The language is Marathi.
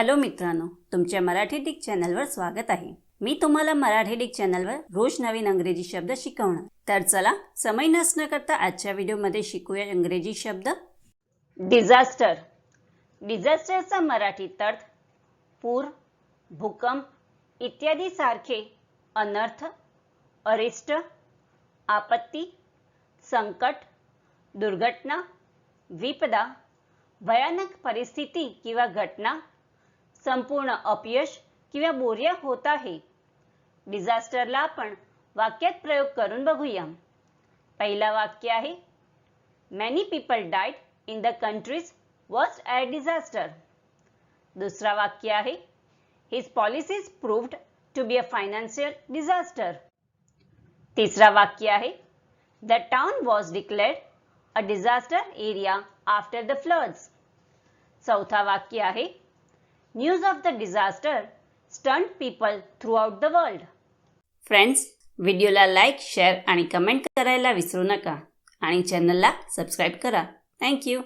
हॅलो मित्रांनो तुमच्या मराठी डिक चॅनलवर स्वागत आहे. मी तुम्हाला मराठी डिक चॅनलवर रोज नवीन अंग्रेजी शब्द शिकवणार. तर चला समय नसणं करता आजच्या व्हिडिओमध्ये शिकूया इंग्रजी शब्द. डिझास्टर डिझास्टरचा मराठीत अर्थ पूर भूकंप इत्यादी सारखे अनर्थ अरिष्ट आपत्ती संकट दुर्घटना विपदा भयानक परिस्थिती किंवा घटना संपूर्ण अपयश किंवा बोर्य होत आहे. डिझास्टरला आपण वाक्यात प्रयोग करून बघूया पहिला वाक्य आहे many people died in the country's worst at disaster दुसरा वाक्य आहे his policies proved to be a financial disaster तिसरा वाक्य आहे the town was declared a disaster area after the floods चौथा वाक्य आहे news of the disaster stunned people throughout the world friends व्हिडिओला लाईक शेअर आणि कमेंट करायला विसरू नका. आणि चॅनलला सबस्क्राईब करा. थँक्यू